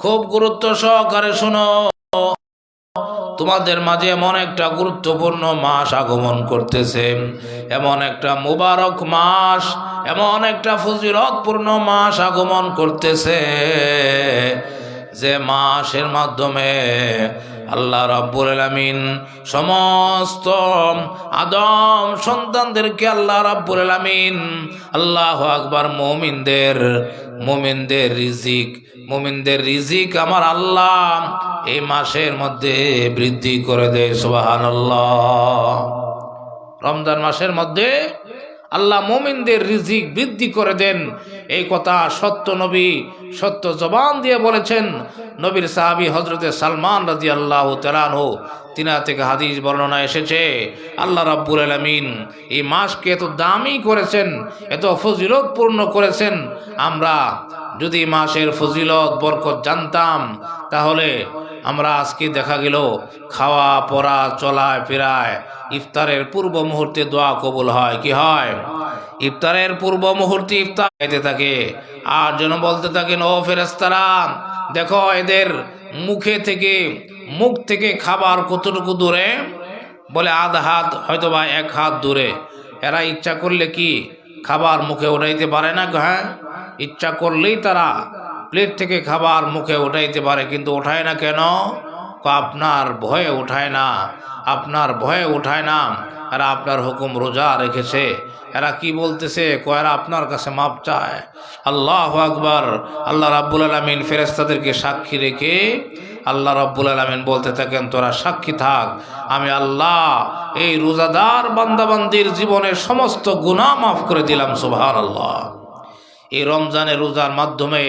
খুব গুরুত্ব সহকারে শোনো। তোমাদের মাঝে এমন একটা গুরুত্বপূর্ণ মাস আগমন করতেছে। এমন একটা মুবারক মাস, এমন একটা ফজিলতপূর্ণ মাস আগমন করতেছে। যে মাসের মাধ্যমে আল্লাহ রাব্বুল আলামিন সমস্ত আদম সন্তানদেরকে আল্লাহ রাব্বুল আলামিন আল্লাহ আকবার মুমিনদের মুমিনদের রিজিক মুমিনদের রিজিক আমার আল্লাহ এই মাসের মধ্যে বৃদ্ধি করে দেয়, সুবহানাল্লাহ। রমজান মাসের মধ্যে আল্লাহ মোমিনদের রিজিক বৃদ্ধি করে দেন। এই কথা সত্য নবী সত্য জবান দিয়ে বলেছেন। নবীর সাহাবি হজরতে সালমান রাজি আল্লাহ তেলানহ তিনা থেকে হাদিস বর্ণনা এসেছে, আল্লাহ রাব্বুল আলমিন এই মাসকে এত দামি করেছেন, এত ফজিলতপূর্ণ করেছেন। আমরা যদি মাসের ফজিলত, বরকত জানতাম, তাহলে আমরা আজকে দেখা গেল খাওয়া, পড়া চলায় ফেরায়। ইফতারের পূর্ব মুহূর্তে দোয়া কবুল হয়। কি হয়? ইফতারের পূর্ব মুহূর্তে ইফতার খাইতে থাকে। আর যেন বলতে থাকেন, ও ফেরেস্তারা দেখো এদের মুখে থেকে, মুখ থেকে খাবার কতটুকু দূরে? বলে, আধ হাত হয়তো বা এক হাত দূরে। এরা ইচ্ছা করলে কি খাবার মুখে উঠাইতে পারে না? হ্যাঁ ইচ্ছা করলেই তারা প্লেট থেকে খাবার মুখে উঠাইতে পারে, কিন্তু ওঠায় না কেন? আপনার ভয়ে উঠায় না। আপনার ভয়ে উঠায় না। এরা আপনার হুকুম রোজা রেখেছে। এরা কি বলতেছে? কয়েরা আপনার কাছে মাপ চায়। আল্লাহ আকবার। আল্লাহ রাব্বুল আলমিন ফেরেস্তাদেরকে সাক্ষী রেখে আল্লাহ রাব্বুল আলমিন বলতে থাকেন, তোরা সাক্ষী থাক। আমি আল্লাহ, এই রোজাদার বান্দাবান্দির জীবনের সমস্ত গুণা মাফ করে দিলাম সুভার আল্লাহ এই রমজানের রোজার মাধ্যমে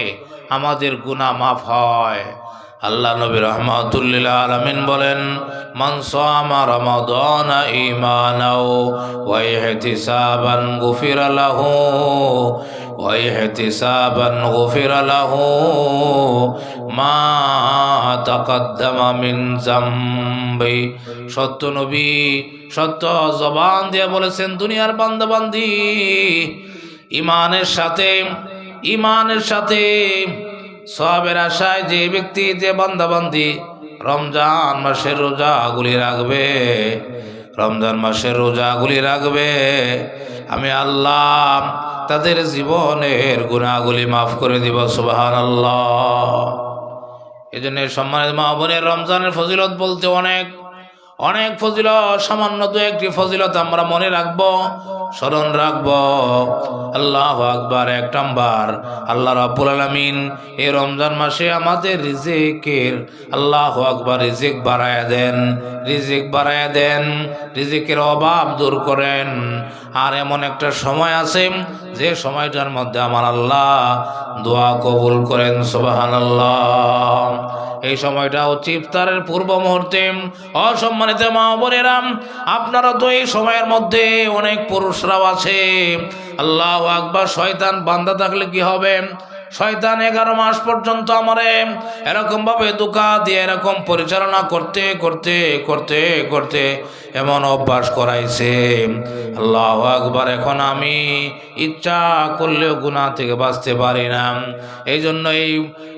আমাদের গুণা মাফ হয়। আল্লাহ নবী রহমাতুল্লিল আলমিন বলেন মা জামবি সত্য নবী সত্য জবান দিয়ে বলেছেন, দুনিয়ার বান্দাবান্দি ইমানের সাথে ইমানের সাথে সবের আশায় যে ব্যক্তি, যে বান্দাবান্দি, রমজান মাসের রোজাগুলি রাখবে। রমজান মাসের রোজাগুলি রাখবে। আমি আল্লাহ তাদের জীবনের গুণাগুলি মাফ করে দিব সুবাহান আল্লাহ এই জন্য সম্মানিত মা বোনের রমজানের ফজিলত বলতে অনেক অনেক ফজিলত, সামান্য দু একটি ফজিলত আমরা মনে রাখব, স্মরণ রাখব। আল্লাহ আকবার, এক নাম্বার। আল্লাহ রাব্বুল আলামিন এই রমজান মাসে আমাদের রিজিকের আল্লাহ আকবার রিজিক বাড়ায়া দেন, রিজিক বাড়ায়া দেন, রিজিকের অভাব দূর করেন। আর এমন একটা সময় আছে, যে সময়টার মধ্যে আমার আল্লাহ দোয়া কবুল করেন, সুবহানাল্লাহ। এই সময়টা হচ্ছে ইফতারের পূর্ব মুহূর্তে। অসম্মানিত মা বোনেরাম আপনারা তো এই সময়ের মধ্যে অনেক পুরুষরাও আছে। আল্লাহ আকবার, শয়তান বান্দা থাকলে কি হবে? শয়তান এগারো মাস পর্যন্ত আমারে এরকম ভাবে দোকা দিয়ে এরকম পরিচালনা করতে করতে করতে করতে এমন অভ্যাস করাইছে। আল্লাহ আকবার, এখন আমি ইচ্ছা করলেও গুণা থেকে বাঁচতে পারি না। এই জন্য এই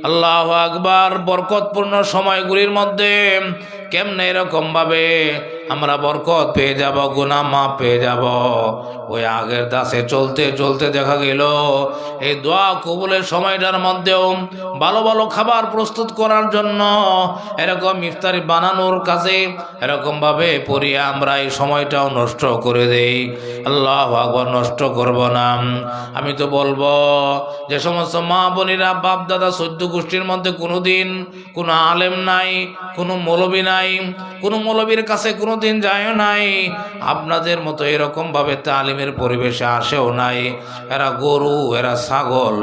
আল্লাহ আকবার বরকতপূর্ণ সময়গুলির মধ্যে কেমনে এরকম ভাবে আমরা বরকত পেয়ে যাব গুনা মা পেয়ে যাব। ওই আগের দাসে চলতে চলতে দেখা গেল, এই দোয়া কবুলের সময়টার মধ্যেও ভালো ভালো খাবার প্রস্তুত করার জন্য এরকম ইফতারি বানানোর কাজে এরকম ভাবে পড়িয়ে আমরা এই সময়টাও নষ্ট করে দেই। আল্লাহ আকবর, নষ্ট করব না। আমি তো বলব, যে সমস্ত মা বোনেরা, বাপ দাদা, সদ্য গোষ্ঠীর মধ্যে কোনো দিন কোনো আলেম নাই, কোনো মৌলবী নাই, কোনো মৌলবীর কাছে কোনো দিন যায়ও নাই। আপনাদের মতো এরকমভাবে তালিমের পরিবেশে আসেও নাই। এরা গরু, এরা ছাগল,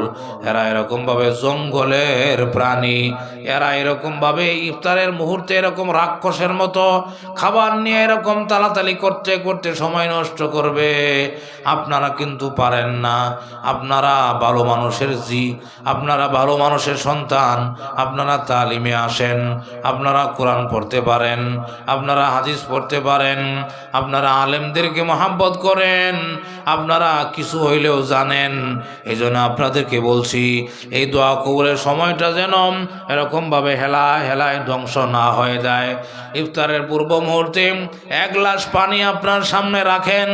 এরা এরকম ভাবে জঙ্গলের প্রাণী, এরা এরকমভাবে ইফতারের মুহূর্তে এরকম রাক্ষসের মতো খাবার নিয়ে এরকম তালাতালি করতে করতে সময় নষ্ট করবে। আপনারা কিন্তু পারেন না। আপনারা ভালো মানুষের জি, আপনারা ভালো মানুষের সন্তান, আপনারা তালিমে আসেন, আপনারা কোরআন পড়তে পারেন, আপনারা হাদিস পড়তে করতে পারেন। আপনারা আলেমদেরকে মহাব্বত করেন। আপনারা কিছু হইলেও জানেন। এই জন্য আপনাদেরকে বলছি, এই দোয়া কবুলের সময়টা যেন এরকমভাবে হেলা হেলায় ধ্বংস না হয়ে যায়। ইফতারের পূর্ব মুহূর্তে এক গ্লাস পানি আপনার সামনে রাখেন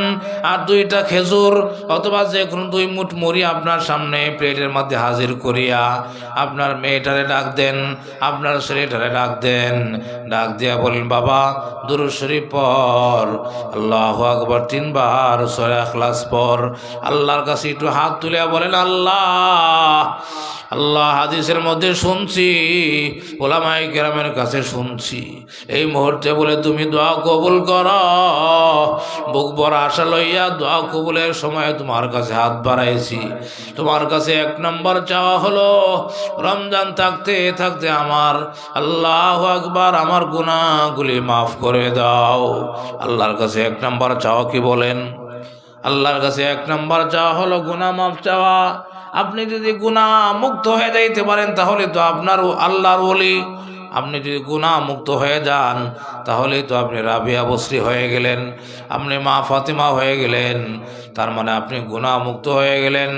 আর দুইটা খেজুর অথবা যে কোনো দুই মুঠ মুড়ি আপনার সামনে প্লেটের মধ্যে হাজির করিয়া আপনার মেয়েটারে ডাক দেন, আপনার ছেলেটারে ডাক দেন। ডাক দিয়া বলেন বাবা, দুরুদ শরীফ পর আল্লাহ আকবর, তিনবার সরে আখলাস পর। আল্লাহর কাছে একটু হাত তুলে বলেন, আল্লাহ আল্লাহ হাদিসের মধ্যে শুনছি ওলামাই কেরামের কাছে শুনছি। এই মুহূর্তে বলে, তুমি দোয়া কবুল কর। বুক বড় আশা লইয়া দোয়া কবুলের সময় তোমার কাছে হাত বাড়াইছি। তোমার কাছে এক নম্বর চাওয়া হলো, রমজান থাকতে থাকতে আমার আল্লাহ আকবার আমার গুণাগুলি মাফ করে দাও। আল্লাহর কাছে এক নম্বর চাওয়া কি বলেন? আল্লাহর কাছে এক নম্বর চাওয়া হলো গুণা মাফ চাওয়া। আপনি যদি গুণা মুক্ত হয়ে যাইতে পারেন তাহলে তো আপনার আল্লাহর ওলি। আপনি যদি গুণা মুক্ত হয়ে যান, তাহলেই তো আপনি রাবিয়া বসরি হয়ে গেলেন, আপনি মা ফাতিমা হয়ে গেলেন, তার মানে আপনি গুণা মুক্ত হয়ে গেলেন,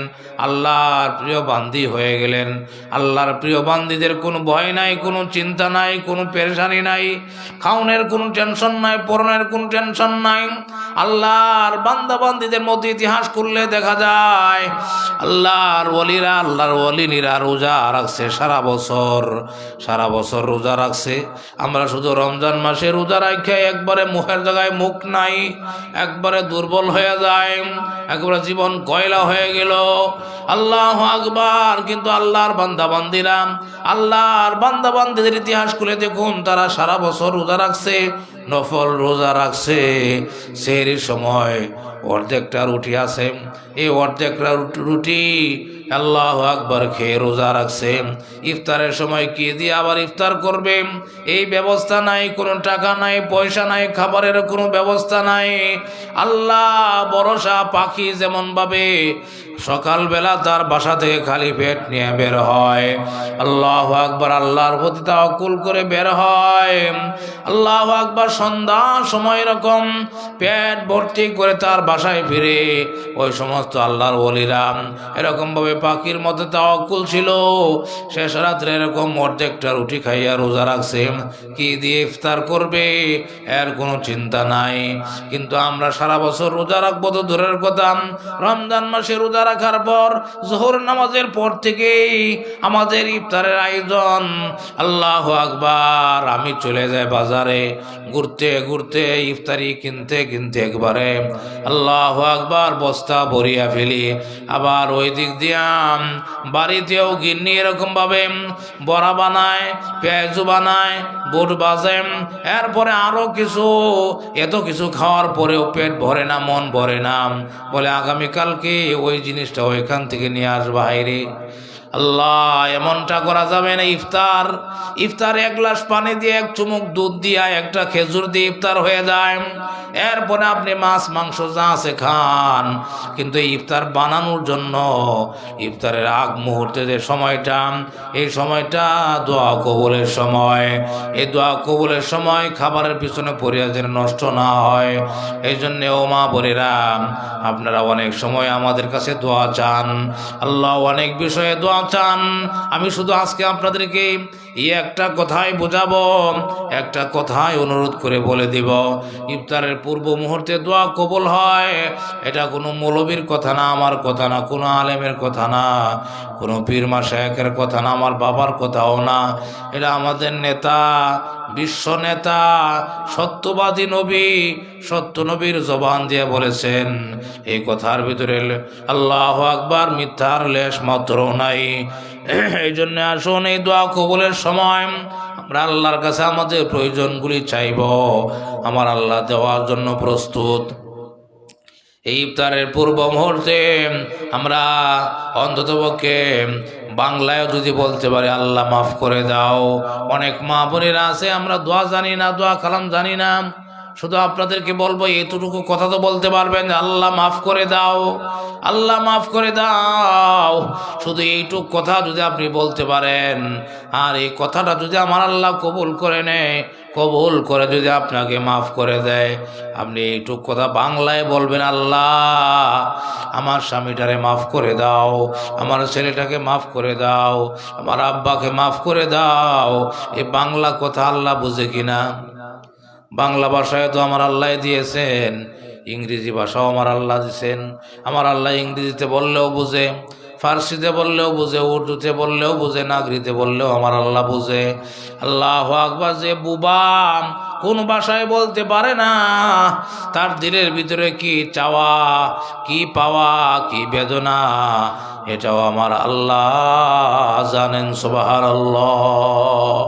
আল্লাহর প্রিয় বান্দি হয়ে গেলেন, আল্লাহর প্রিয় বান্দিদের কোনো ভয় নাই, কোনো চিন্তা নাই, কোনো পেরেশানি নাই, খাউনের কোনো টেনশন নাই, পরনের কোনো টেনশন নাই, আল্লাহর বান্দা বান্দিদের মধ্যে ইতিহাস করলে দেখা যায়, আল্লাহর ওলিরা, আল্লাহর ওলিনীরা রোজা রাখছে সারা বছর সারা বছর রোজা রাখছে। আমরা শুধু রমজান মাসে রোজা রাখে, একবারে মুখের জায়গায় মুখ নাই, একবারে দুর্বল হয়ে যায়, একবারে জীবন কয়লা হয়ে গেল। আল্লাহ আকবার, কিন্তু আল্লাহর বান্দা বান্দিরা আল্লাহর বান্দা বান্দিদের ইতিহাস খুলে দেখুন, তারা সারা বছর রোজা রাখছে, নফল রোজা রাখছে। সেই সময় অর্ধেকটা রুটি আছে। এই অর্ধেকটা রুটি- আল্লাহ আকবার খেয়ে রোজা রাখছে। ইফতারের সময় কি দিয়ে আবার ইফতার করবে? এই ব্যবস্থা নাই, কোনো টাকা নাই, পয়সা নাই, খাবারের কোনো ব্যবস্থা নাই। আল্লাহ বরসা পাখি যেমনভাবে সকালবেলা তার বাসা থেকে খালি পেট নিয়ে বের হয়। আল্লাহ আকবার, আল্লাহর প্রতি তাওকুল করে বের হয়। আল্লাহ আকবার সন্ধ্যা সময় এরকম, পেট ভর্তি করে তার বাসায় ফিরে। ওই সমস্ত আল্লাহর বলিরাম এরকমভাবে পাখির মতো তাওকুল ছিল। শেষ রাত্রে এরকম অর্ধেকটা রুটি খাইয়া রোজা রাখছে। কি দিয়ে ইফতার করবে, এর কোনো চিন্তা নাই। কিন্তু আমরা সারা বছর রোজা রাখব তো দূরের কথা। রমজান মাসে রোজা রাখার পর, জোহর নামাজের পর থেকেই আমাদের ইফতারের আয়োজন। আল্লাহ আকবার। আমি চলে যাই বাজারে। ঘুরতে ঘুরতে, ইফতারি কিনতে কিনতে একবারে। আল্লাহ আকবার, বস্তা ভরিয়া ফেলি। আবার ওই দিক দিয়া বাড়িতেও গিন্নি এরকম ভাবে বড়া বানায়, পেঁয়াজু বানায়, বুট বাজে। এরপরে আরও কিছু, এত কিছু খাওয়ার পরেও পেট ভরে না, মন ভরে না। বলে, আগামীকালকে ওই জিনিসটা ওইখান থেকে নিয়ে আসবা হাইরে আল্লাহ, এমনটা করা যাবে না, ইফতার। ইফতার এক গ্লাস পানি দিয়ে, এক চুমুক দুধ দিয়া, একটা খেজুর দিয়ে ইফতার হয়ে যায়। এরপরে আপনি মাছ, মাংস যা আছে খান। কিন্তু ইফতার বানানোর জন্য ইফতারের আগ মুহূর্তে যে সময়টা, এই সময়টা দোয়া কবুলের সময়। এই দোয়া কবুলের সময় খাবারের পিছনে পরিয়া যেন নষ্ট না হয়। এই জন্যে, ও মা বোনেরা, আপনারা অনেক সময় আমাদের কাছে দোয়া চান। আল্লাহ অনেক বিষয়ে দোয়া চান আমি শুধু আজকে আপনাদেরকে এই একটা কথাই বোঝাবো, একটা কথাই অনুরোধ করে বলে দিব। ইফতারের পূর্ব মুহূর্তে দোয়া কবল হয়, এটা কোনো মৌলবীর কথা না, আমার কথা না, কোনো আলেমের কথা না, কোনো পীর মাসায়কের কথা না, আমার বাবার কথাও না। এটা আমাদের নেতা বিশ্ব নেতা, সত্যবাদী নবী, সত্য নবীর জবান দিয়ে বলেছেন, এই কথার ভিতরে আল্লাহ আকবার মিথ্যার লেশ মাত্র নাই। এই জন্য আসুন, এই দোয়া কবলের সময় আমরা আল্লাহর কাছে আমাদের প্রয়োজনগুলি চাইব, আমার আল্লাহ দেওয়ার জন্য প্রস্তুত। এই ইফতারের পূর্ব মুহূর্তে আমরা অন্ততপক্ষে বাংলায়ও যদি বলতে পারি, আল্লাহ মাফ করে দাও। অনেক মা বোনেরা আছে, আমরা দোয়া জানি না, দোয়া খালাম জানি না। শুধু আপনাদেরকে বলব, এতটুকু কথা তো বলতে পারবেন আল্লাহ মাফ করে দাও। আল্লাহ মাফ করে দাও। শুধু এইটুক কথা যদি আপনি বলতে পারেন। আর এই কথাটা যদি আমার আল্লাহ কবুল করে নেয়, কবুল করে যদি আপনাকে মাফ করে দেয়, আপনি এইটুক কথা বাংলায় বলবেন, আল্লাহ, আমার স্বামীটারে মাফ করে দাও, আমার ছেলেটাকে মাফ করে দাও, আমার আব্বাকে মাফ করে দাও। এই বাংলা কথা আল্লাহ বুঝে কিনা? বাংলা ভাষায় তো আমার আল্লাহ দিয়েছেন, ইংরেজি ভাষাও আমার আল্লাহ দিয়েছেন। আমার আল্লাহ ইংরেজিতে বললেও বুঝে, ফার্সিতে বললেও বুঝে, উর্দুতে বললেও বুঝে নাগরিতে বললেও আমার আল্লাহ বুঝে। আল্লাহ আকবার, যে বুবাম কোন ভাষায় বলতে পারে না, তার দিলের ভিতরে কি চাওয়া, কি পাওয়া, কি বেদনা, এটাও আমার আল্লাহ জানেন সুবাহার আল্লাহ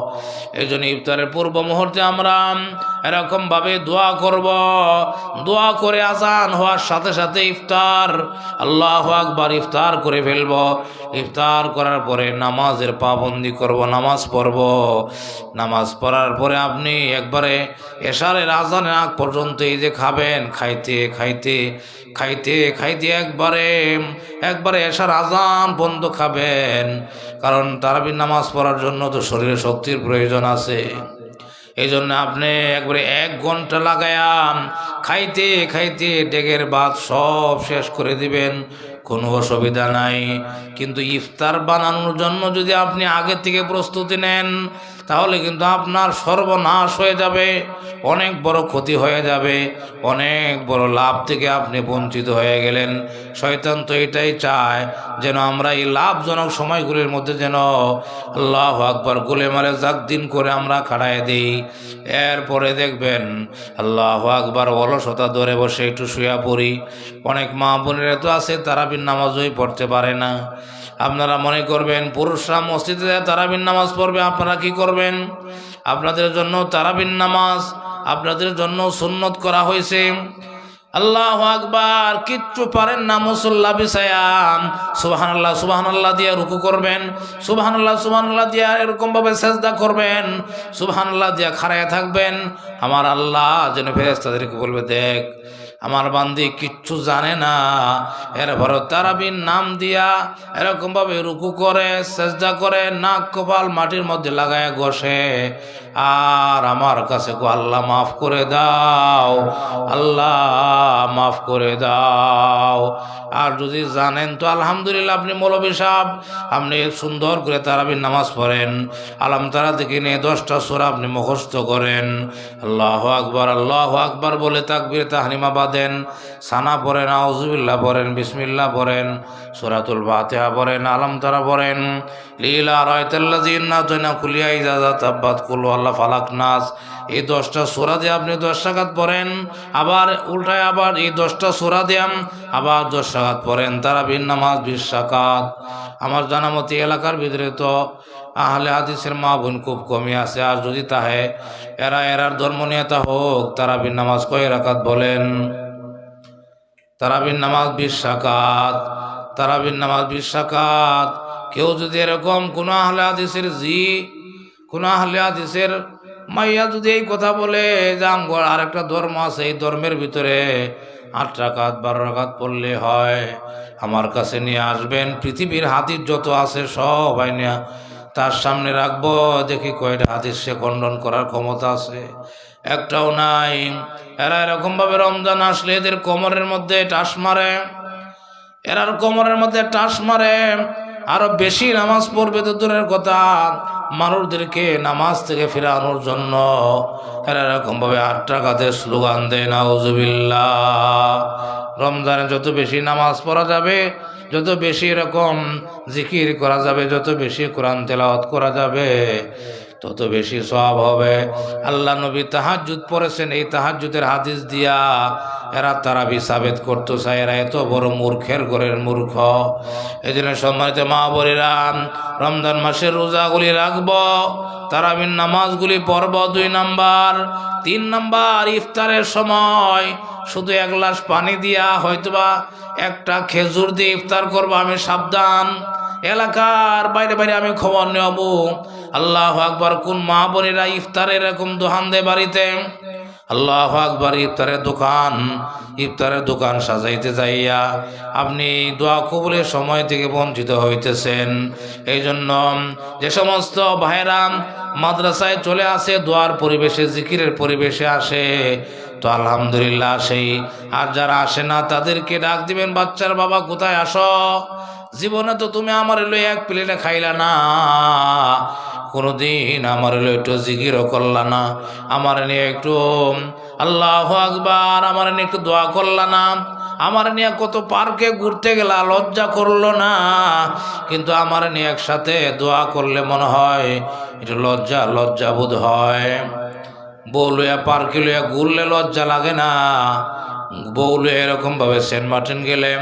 এই জন্য ইফতারের পূর্ব মুহূর্তে আমরা এরকমভাবে দোয়া করব। দোয়া করে আজান হওয়ার সাথে সাথে ইফতার, আল্লাহ আকবার ইফতার করে ফেলব। ইফতার করার পরে নামাজের পাবন্দি করব, নামাজ পড়ব। নামাজ পড়ার পরে আপনি একবারে এশারের আজানের আগ পর্যন্ত এই যে খাবেন, খাইতে খাইতে খাইতে খাইতে একবারে একবারে এশার আজান বন্ধ খাবেন। কারণ তারাবির নামাজ পড়ার জন্য তো শরীরে শক্তির প্রয়োজন আছে। এই জন্য আপনি একবারে এক ঘণ্টা লাগায়াম, খাইতে খাইতে ডেগের ভাত সব শেষ করে দিবেন, কোনো অসুবিধা নাই। কিন্তু ইফতার বানানোর জন্য যদি আপনি আগে থেকে প্রস্তুতি নেন তাহলে কিন্তু আপনার সর্বনাশ হয়ে যাবে, অনেক বড় ক্ষতি হয়ে যাবে, অনেক বড় লাভ থেকে আপনি বঞ্চিত হয়ে গেলেন। শয়তান তো এটাই চায় যেন আমরা এই লাভজনক সময়গুলির মধ্যে যেন আল্লাহ আকবর গোলে মারে জাক দিন করে আমরা খাড়ায় দিই। এরপরে দেখবেন আল্লাহ আকবার অলসতা ধরে বসে একটু শুয়া পড়ি। অনেক মা বোনেরা তো আছে, তারাবির নামাজই পড়তে পারে না। আপনারা মনে করবেন, পুরুষরা মসজিদে তারাবিন নামাজ পড়বে, আপনারা কি করবেন? আপনাদের জন্য তারাবিন নামাজ, আপনাদের জন্য সুন্নত করা হয়েছে। আল্লাহ আকবার, কিচ্ছু পারেন না মুসল্লা আল্লাহ সুবাহান আল্লাহ দিয়ে রুকু করবেন। সুবাহান আল্লাহ সুবাহান আল্লাহ দিয়ে এরকমভাবে সেজদা করবেন। সুবাহান আল্লাহ দিয়ে খাড়ায় থাকবেন। আমার আল্লাহ যেন ফেরেস্তাদেরকে বলবে, দেখ আমার বান্দি কিচ্ছু জানে না। এরপরে তারাবিন নাম দিয়া এরকমভাবে রুকু করে চেষ্টা করে, নাক কপাল মাটির মধ্যে লাগায় বসে আর আমার কাছে কো আল্লাহ মাফ করে দাও, আল্লাহ মাফ করে দাও। আর যদি জানেন তো আলহামদুলিল্লাহ আপনি মৌলবী সাহেব, আপনি সুন্দর করে তারাবির নামাজ পড়েন। আলাম তারা থেকে নিয়ে দশটা সোরা আপনি মুখস্থ করেন। আল্লাহ আকবার আল্লাহ আকবার বলে তাকবির, তাহরিমা বাঁধেন সানা পড়েন আউজুবিল্লাহ পড়েন, বিসমিল্লাহ পড়েন, সুরাতুল বাতেহা পড়েন আলম তারা পড়েন। লীলা রয়তাল্লা জিন্না তৈনা কুলিয়া ইজাজা তাব্বাত কুল আল্লাহ ফালাক নাস। এই দশটা সোরা দিয়ে আপনি দশ টাকাত পড়েন, আবার উল্টায় আবার এই দশটা সোরা দিয়াম আবার দশ টাকাত পড়েন। তারা ভিন নামাজ বিশ আমার জানামতি এলাকার ভিতরে তো আহলে হাদিসের মা বোন খুব কমই আছে। আর যদি তাহে এরা, এরার ধর্ম নেতা হোক তারা নামাজ কয় রাকাত বলেন? তারাবির নামাজ বিশ সাকাত তারাবির নামাজ বিশ সাকাত কেউ যদি এরকম কোনো আহলে হাদিসের জি কোনো আহলে হাদিসের মাইয়া যদি এই কথা বলে যে আর একটা ধর্ম আছে, এই ধর্মের ভিতরে আট রাকাত, বারো রাকাত পড়লে হয়। আমার কাছে নিয়ে আসবেন, পৃথিবীর হাতির যত আছে সব আইনা তার সামনে রাখব। দেখি কয়টা হাতির সে খণ্ডন করার ক্ষমতা আছে। একটাও নাই। এরা এরকমভাবে রমজান আসলে এদের কোমরের মধ্যে টাস মারে। এরার কোমরের মধ্যে টাস মারে। আরও বেশি নামাজ পড়বে তো দূরের কথা। মানুষদেরকে নামাজ থেকে ফেরানোর জন্য এরা এরকমভাবে আট টাকাতে স্লোগান দেয়, নাউজুবিল্লাহ। রমজানে যত বেশি নামাজ পড়া যাবে, যত বেশি এরকম জিকির করা যাবে, যত বেশি কোরআন তেলাওয়াত করা যাবে তত বেশি সব হবে। আল্লাহ নবী তাহাজুদ পড়েছেন, এই তাহাজুদের হাদিস দিয়া এরা তারা সাবেত করতো চায় এরা এত বড় মূর্খের ঘরের মূর্খ। এই জন্য সম্মানিত মা বলিরা রমজান মাসের রোজাগুলি রাখব তারাবিন নামাজগুলি পর্ব দুই নাম্বার। তিন নাম্বার, ইফতারের সময় শুধু এক গ্লাস পানি দিয়া হয়তোবা একটা খেজুর দিয়ে ইফতার করব, আমি সাবধান। এলাকার বাইরে বাইরে আমি খবর নেব। আল্লাহ আকবার কোন মা বোনেরা ইফতার এরকম দোহান দেয় বাড়িতে? আল্লাহ আকবার ইফতারের দোকান ইফতারের দোকান সাজাইতে যাইয়া আপনি দোয়া কবুলের সময় থেকে বঞ্চিত হইতেছেন। এই জন্য যে সমস্ত ভাইরা মাদ্রাসায় চলে আসে, দোয়ার পরিবেশে, জিকিরের পরিবেশে আসে, তো আলহামদুলিল্লাহ সেই আর যারা আসে না, তাদেরকে ডাক দিবেন, বাচ্চার বাবা কোথায় আসো? জীবনে তো তুমি আমার এলো এক প্লেটে খাইলা না। কোনোদিন আমার এলো একটু জিকিরও করলা না। আমার নিয়ে একটু আল্লাহ আকবার, আমার নিয়ে একটু দোয়া করলা না। আমার নিয়ে কত পার্কে ঘুরতে গেলা, লজ্জা করল না। কিন্তু আমার নিয়ে একসাথে দোয়া করলে মনে হয় একটু লজ্জা লজ্জা বোধ হয়। বউ লইয়া পার্কে লইয়া ঘুরলে লজ্জা লাগে না। বউ লইয়া এরকম ভাবে সেন্ট মার্টিন গেলেন,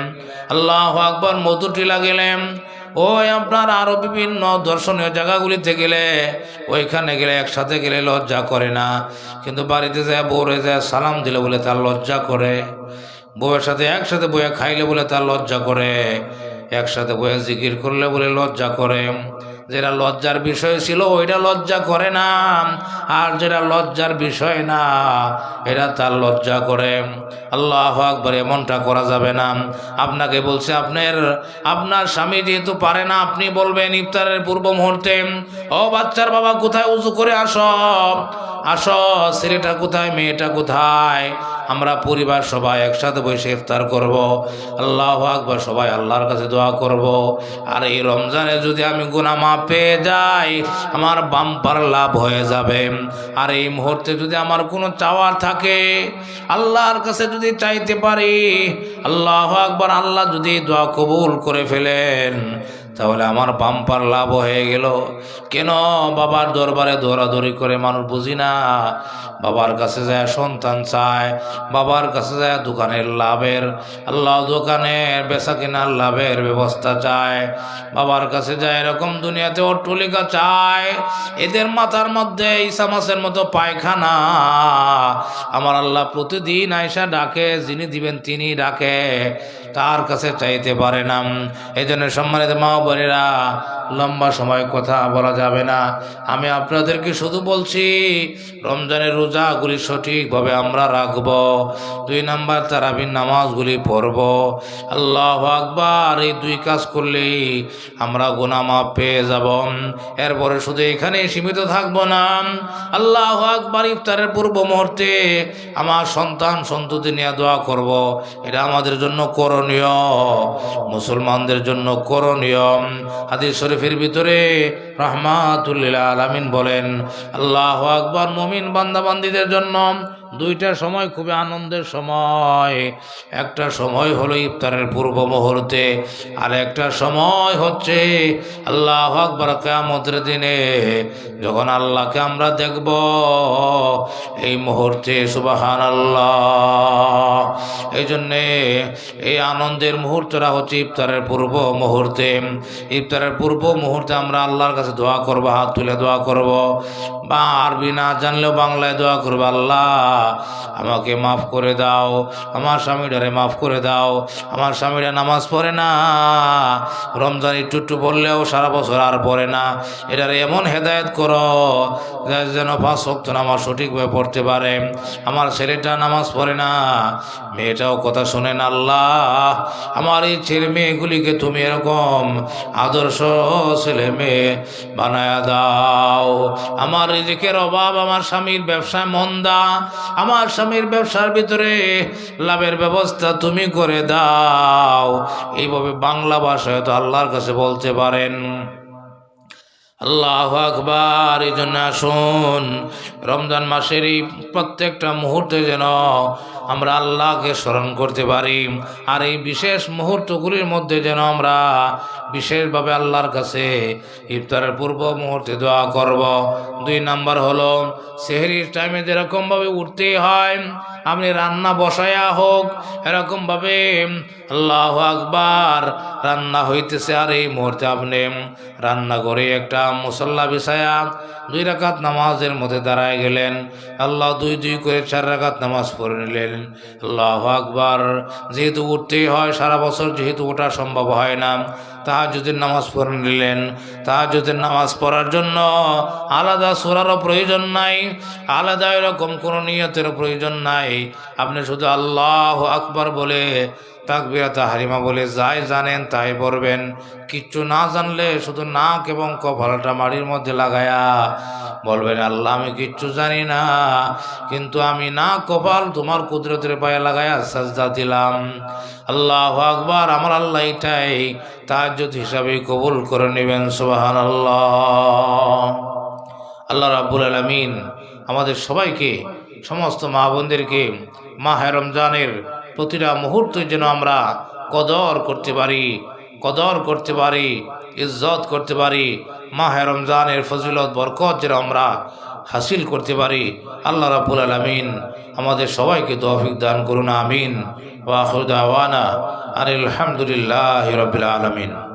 আল্লাহ আকবর মধুটিলা গেলেন, ওই আপনার আরও বিভিন্ন দর্শনীয় জায়গাগুলিতে গেলে, ওইখানে গেলে একসাথে গেলে লজ্জা করে না। কিন্তু বাড়িতে যায়, বউরে যায়, সালাম দিলে বলে তার লজ্জা করে। বউয়ের সাথে একসাথে বইয়ে খাইলে বলে তার লজ্জা করে। একসাথে বইয়ে জিকির করলে বলে লজ্জা করে। যেটা লজ্জার বিষয় ছিল, ওইটা লজ্জা করে না। আর যেটা লজ্জার বিষয় না এটা তার লজ্জা করে। আল্লাহ আকবর, এমনটা করা যাবে না। আপনাকে বলছে, আপনার আপনার স্বামী যেহেতু পারে না, আপনি বলবেন ইফতারের পূর্ব মুহূর্তে, ও বাচ্চার বাবা, কোথায় উঁচু করে আসো? আসো, ছেলেটা কোথায়, মেয়েটা কোথায়? আমরা পরিবার সবাই একসাথে বসে ইফতার করব। আল্লাহ আকবর, সবাই আল্লাহর কাছে দোয়া করব। আর এই রমজানে যদি আমি গুনা মাপ পেয়ে যাই, আমার বাম্পার লাভ হয়ে যাবে। আর এই মুহূর্তে যদি আমার কোনো চাওয়ার থাকে, আল্লাহর কাছে যদি চাইতে পারি, আল্লাহ আকবর, আল্লাহ যদি দোয়া কবুল করে ফেলেন তাহলে আমার বাম্পার লাভ হয়ে গেল। কেন বাবার দরবারে দৌড়াদৌড়ি করে মানুষ বুঝি না? বাবার কাছে যায় সন্তান চায়, বাবার কাছে যায় দোকানের লাভের। আল্লাহ দোকানের বেচা কেনার লাভের ব্যবস্থা চায়। বাবার কাছে যায় এরকম দুনিয়াতে অট্টলিকা চায়। এদের মাথার মধ্যে ঈসা মাসের মতো পায়খানা। আমার আল্লাহ প্রতিদিন আয়সা ডাকে, যিনি দিবেন তিনি ডাকে। তার কাছে চাইতে পারে না। এই জন্য সম্মানিত মা বোনেরা, লম্বা সময় কথা বলা যাবে না। আমি আপনাদেরকে শুধু বলছি, রমজানের রোজাগুলি সঠিকভাবে আমরা রাখব। দুই নাম্বার তারাবির নামাজগুলি পড়ব। আল্লাহ আকবার, এই দুই কাজ করলেই আমরা গোনামা পেয়ে যাব। এরপরে শুধু এখানে সীমিত থাকব না, আল্লাহ আকবার ইফতারের পূর্ব মুহূর্তে আমার সন্তান সন্ততি নিয়ে দোয়া করব। এটা আমাদের জন্য করণীয়, মুসলমানদের জন্য করণীয়। হাদিস শরীফের ভিতরে রহমাতুল্লিল আলামিন বলেন, আল্লাহ আকবর মুমিন বান্দাবান্দিদের জন্য দুইটা সময় খুবই আনন্দের সময়। একটা সময় হলো ইফতারের পূর্ব মুহূর্তে, আর একটা সময় হচ্ছে আল্লাহ আকবর কেমতের দিনে। যখন আল্লাহকে আমরা দেখব, এই মুহূর্তে সুবাহান আল্লাহ এই জন্যে এই আনন্দের মুহূর্তটা হচ্ছে ইফতারের পূর্ব মুহূর্তে। ইফতারের পূর্ব মুহূর্তে আমরা আল্লাহর কাছে দোয়া করব, হাত তুলে দোয়া করব। বা আরবি না জানলেও বাংলায় দোয়া করব, আল্লাহ, আমাকে মাফ করে দাও, আমার স্বামীটারে মাফ করে দাও, আমার স্বামীরা নামাজ পড়ে না, রমজান একটু একটু বললেও সারা বছর আর পড়ে না। এটারে এমন হেদায়েত করো যেন পাঁচ শক্ত নামাজ সঠিকভাবে পড়তে পারে। আমার ছেলেটা নামাজ পড়ে না, মেয়েটাও কথা শোনে না, আল্লাহ, আমার এই ছেলে মেয়েগুলিকে তুমি এরকম আদর্শ ছেলে মেয়ে বানায়া দাও। আমার রিজিকের অভাব, আমার স্বামীর ব্যবসায় মন্দা, আমার স্বামীর ব্যবসার ভিতরে লাভের ব্যবস্থা তুমি করে দাও। এইভাবে বাংলা ভাষায় তো আল্লাহর কাছে বলতে পারেন। আল্লাহ আকবার, এই জন্য আসুন। রমজান মাসের এই প্রত্যেকটা মুহূর্তে যেন আমরা আল্লাহকে স্মরণ করতে পারি। আর এই বিশেষ মুহূর্তগুলির মধ্যে যেন আমরা বিশেষভাবে আল্লাহর কাছে ইফতারের পূর্ব মুহূর্তে দোয়া করব। দুই নাম্বার হলো, সেহরির টাইমে যেরকমভাবে উঠতে হয়, আপনি রান্না বসায়া হোক, এরকমভাবে আল্লাহ আকবার রান্না হইতেছে আর এই মুহূর্তে আপনি রান্না করে একটা মুসল্লা বিছায়া দুই রাকাত নামাজের মধ্যে দাঁড়ায় গেলেন। আল্লাহ দুই দুই করে চার রাকাত নামাজ পড়ে নিলেন। আল্লাহ আকবার, যেহেতু উঠতেই হয়, সারা বছর যেহেতু ওঠা সম্ভব হয় না। তাহাজুদের নামাজ পড়ে নিলেন। তাহাজুদের নামাজ পড়ার জন্য আলাদা সোরারও প্রয়োজন নাই, আলাদা এরকম কোনো নিয়তের প্রয়োজন নাই। আপনি শুধু আল্লাহ আকবর বলে তাকবিরাতা হারিমা বলে, যাই জানেন তাই বলবেন। কিচ্ছু না জানলে শুধু নাক এবং কপালটা মাড়ির মধ্যে লাগায়া বলবেন, আল্লাহ, আমি কিচ্ছু জানি না, কিন্তু আমি না কপাল তোমার কুদরতের পায়ে লাগায়া সাজদা দিলাম। আল্লাহ আকবার, আমার আল্লাহ এটাই। তাহাজ্জুদ হিসাবে কবুল করে নেবেন সুবাহান আল্লাহ আল্লাহ রাব্বুল আলমিন আমাদের সবাইকে, সমস্ত মা বোনদেরকে মাহে রমজানের প্রতিটা মুহূর্ত যেন আমরা কদর করতে পারি, কদর করতে পারি, ইজ্জত করতে পারি, মাহে রমজানের ফজিলত, বরকত যেন আমরা হাসিল করতে পারি। আল্লাহ রাবুল আলমিন আমাদের সবাইকে তৌফিক দান করুন, আমিন। ওয়াহুদাওয়ানা আর আলহামদুলিল্লাহ রবিল আলমিন।